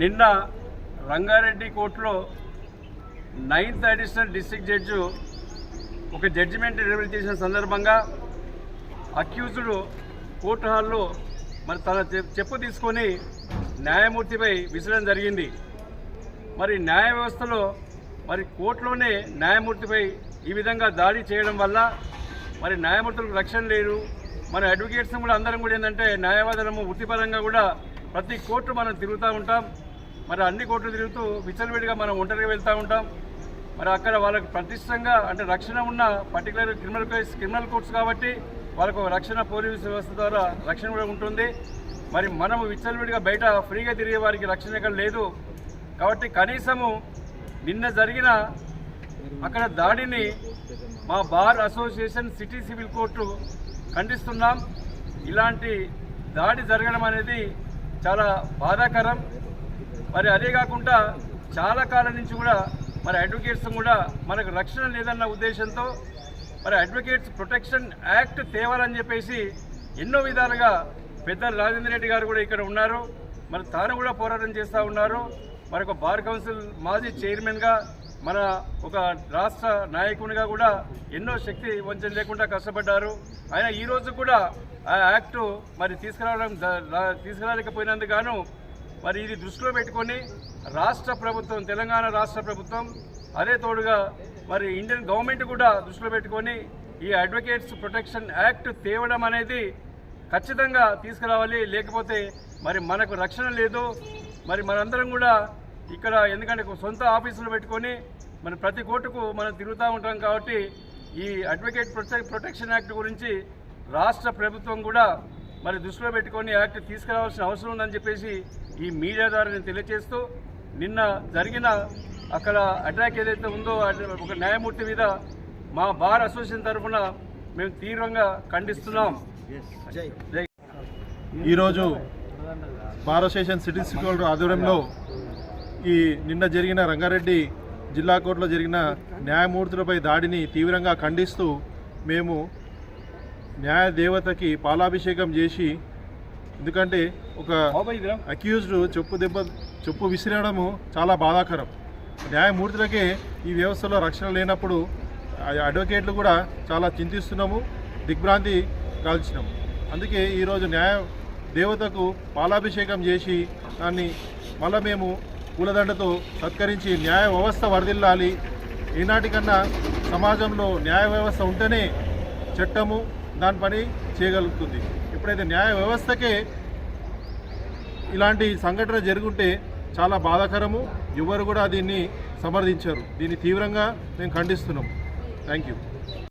నిన్న రంగారెడ్డి కోర్టులో ninth additional district judge ఒక జడ్జిమెంట్ డెలివరీ చేసిన సందర్భంగా అక్యూజుడు కోర్టు హాల్లో మరి తన చెప్పు తీసుకొని న్యాయమూర్తిపై విసరడం జరిగింది. మరి న్యాయ వ్యవస్థలో మరి కోర్టులోనే న్యాయమూర్తిపై ఈ విధంగా దాడి చేయడం వల్ల మరి న్యాయమూర్తులకు రక్షణ లేదు. మన అడ్వకేట్స్ కూడా అందరం కూడా ఏంటంటే న్యాయవాదులము వృత్తిపరంగా కూడా ప్రతి కోర్టు మనం తిరుగుతూ ఉంటాం. మరి అన్ని కోర్టులు తిరుగుతూ విచ్చలవిడిగా మనం ఒంటరిగా వెళ్తూ ఉంటాం. మరి అక్కడ వాళ్ళకు ప్రతిష్టంగా అంటే రక్షణ ఉన్న particular criminal case criminal courts కాబట్టి వాళ్ళకు ఒక రక్షణ పోలీస్ వ్యవస్థ ద్వారా రక్షణ కూడా ఉంటుంది. మరి మనము విచ్చలవిడిగా బయట ఫ్రీగా తిరిగే వారికి రక్షణ ఇక్కడ లేదు. కాబట్టి కనీసము నిన్న జరిగిన అక్కడ దాడిని మా bar association city civil court ఖండిస్తున్నాం. ఇలాంటి దాడి జరగడం అనేది చాలా బాధాకరం. మరి అదే కాకుండా చాలా కాలం నుంచి కూడా మరి అడ్వకేట్స్ కూడా మనకు రక్షణ లేదన్న ఉద్దేశంతో మరి అడ్వకేట్స్ ప్రొటెక్షన్ యాక్ట్ తేవాలని చెప్పేసి ఎన్నో విధాలుగా పెద్ద రాజేంద్ర రెడ్డి గారు కూడా ఇక్కడ ఉన్నారు. మరి తాను కూడా పోరాటం చేస్తూ ఉన్నారు. మరి ఒక బార్ కౌన్సిల్ మాజీ చైర్మన్గా మన ఒక రాష్ట్ర నాయకునిగా కూడా ఎన్నో శక్తి వంచన లేకుండా కష్టపడ్డారు. ఆయన ఈరోజు కూడా ఆ యాక్టు మరి తీసుకురావడం తీసుకురాలేకపోయినందుకు గాను మరి ఇది దృష్టిలో పెట్టుకొని రాష్ట్ర ప్రభుత్వం తెలంగాణ రాష్ట్ర ప్రభుత్వం అదే తోడుగా మరి ఇండియన్ గవర్నమెంట్ కూడా దృష్టిలో పెట్టుకొని ఈ అడ్వకేట్స్ ప్రొటెక్షన్ యాక్ట్ తేవడం అనేది ఖచ్చితంగా తీసుకురావాలి. లేకపోతే మరి మనకు రక్షణ లేదు. మరి మనందరం కూడా ఇక్కడ ఎందుకంటే సొంత ఆఫీసులు పెట్టుకొని మరి ప్రతి కోర్టుకు మనం తిరుగుతూ ఉంటాం కాబట్టి ఈ అడ్వకేట్ ప్రొటెక్షన్ యాక్ట్ గురించి రాష్ట్ర ప్రభుత్వం కూడా మరి దృష్టిలో పెట్టుకొని యాక్ట్ తీసుకురావాల్సిన అవసరం ఉందని చెప్పేసి ఈ మీడియా ద్వారా నేను తెలియజేస్తూ నిన్న జరిగిన అక్కడ అటాక్ ఏదైతే ఉందో ఒక న్యాయమూర్తి మీద మా బార్ అసోసియేషన్ తరఫున మేము తీవ్రంగా ఖండిస్తున్నాం. ఈరోజు బార్ అసోసియేషన్ సిటీ స్కూల్ ఆధ్వర్యంలో ఈ నిన్న జరిగిన రంగారెడ్డి జిల్లా కోర్టులో జరిగిన న్యాయమూర్తులపై దాడిని తీవ్రంగా ఖండిస్తూ మేము న్యాయ దేవతకి పాలాభిషేకం చేసి ఎందుకంటే ఒక అక్యూజ్డ్ చెప్పు దెబ్బ చెప్పు విసిరడము చాలా బాధాకరం. న్యాయమూర్తులకే ఈ వ్యవస్థలో రక్షణ లేనప్పుడు అడ్వకేట్లు కూడా చాలా చింతిస్తున్నాము దిగ్భ్రాంతి కాల్చినాము అందుకే ఈరోజు న్యాయ దేవతకు పాలాభిషేకం చేసి దాన్ని మళ్ళీ మేము పూలదండతో సత్కరించి న్యాయ వ్యవస్థ వరదిల్లాలి. ఈనాటికన్నా సమాజంలో న్యాయ వ్యవస్థ ఉంటేనే చట్టము దాని పని చేయగలుగుతుంది. ఎప్పుడైతే న్యాయ వ్యవస్థకే ఇలాంటి సంఘటన జరుగుంటే చాలా బాధాకరము. ఎవరు కూడా దీన్ని సమర్థించారు. దీన్ని తీవ్రంగా మేము ఖండిస్తున్నాం. Thank you